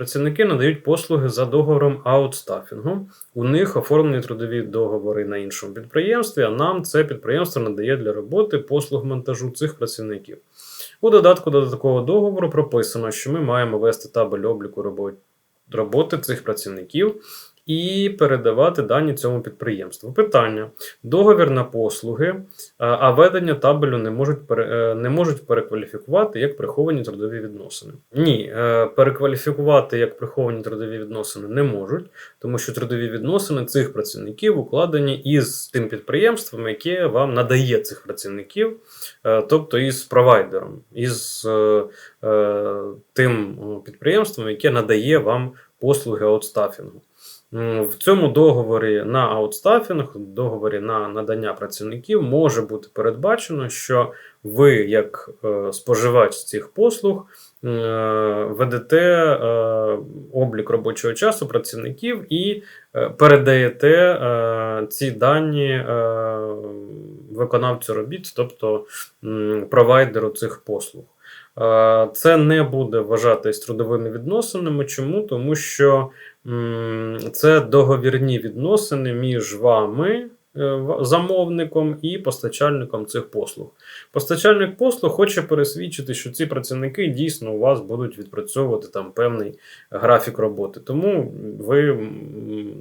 Працівники надають послуги за договором аутстафінгу. У них оформлені трудові договори на іншому підприємстві, а нам це підприємство надає для роботи послуг монтажу цих працівників. У додатку до такого договору прописано, що ми маємо вести табель обліку роботи цих працівників і передавати дані цьому підприємству. Питання: договір на послуги, а- ведення табелю не можуть, е, не можуть перекваліфікувати як приховані трудові відносини. Ні, е, перекваліфікувати як приховані трудові відносини не можуть, тому що трудові відносини цих працівників укладені із тим підприємством, яке вам надає цих працівників, е, тобто із провайдером, із тим підприємством, яке надає вам послуги аутстафінгу. В цьому договорі на аутстафінг, договорі на надання працівників може бути передбачено, що ви, як е, споживач цих послуг, е, ведете е, облік робочого часу працівників і передаєте ці дані виконавцю робіт, тобто провайдеру цих послуг. Е, Це не буде вважатись трудовими відносинами. Чому? Тому що це договірні відносини між вами, е, замовником, і постачальником цих послуг. Постачальник послуг хоче пересвідчити, що ці працівники дійсно у вас будуть відпрацьовувати там певний графік роботи. Тому ви,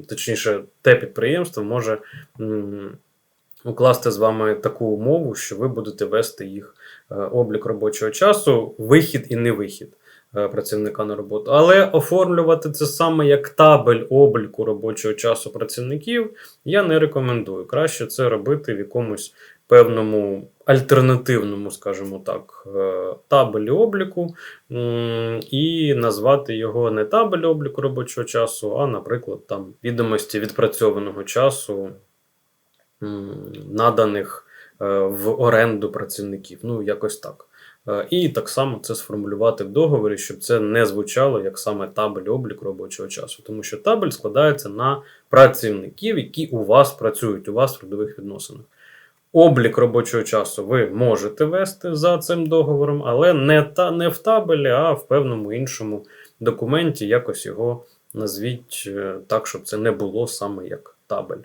точніше, те підприємство може укласти з вами таку умову, що ви будете вести їх е, облік робочого часу, вихід і невихід е, працівника на роботу. Але оформлювати це саме як табель обліку робочого часу працівників я не рекомендую. Краще це робити в якомусь певному альтернативному, скажімо так, е, табелі обліку і назвати його не табель обліку робочого часу, а, наприклад, там відомості відпрацьованого часу, наданих е, в оренду працівників. Ну, якось так. Е, І так само це сформулювати в договорі, щоб це не звучало як саме табель обліку робочого часу, тому що табель складається на працівників, які у вас працюють, у вас в трудових відносинах. Облік робочого часу ви можете вести за цим договором, але не, та, не в табелі, а в певному іншому документі. Якось його назвіть е, так, щоб це не було саме як табель.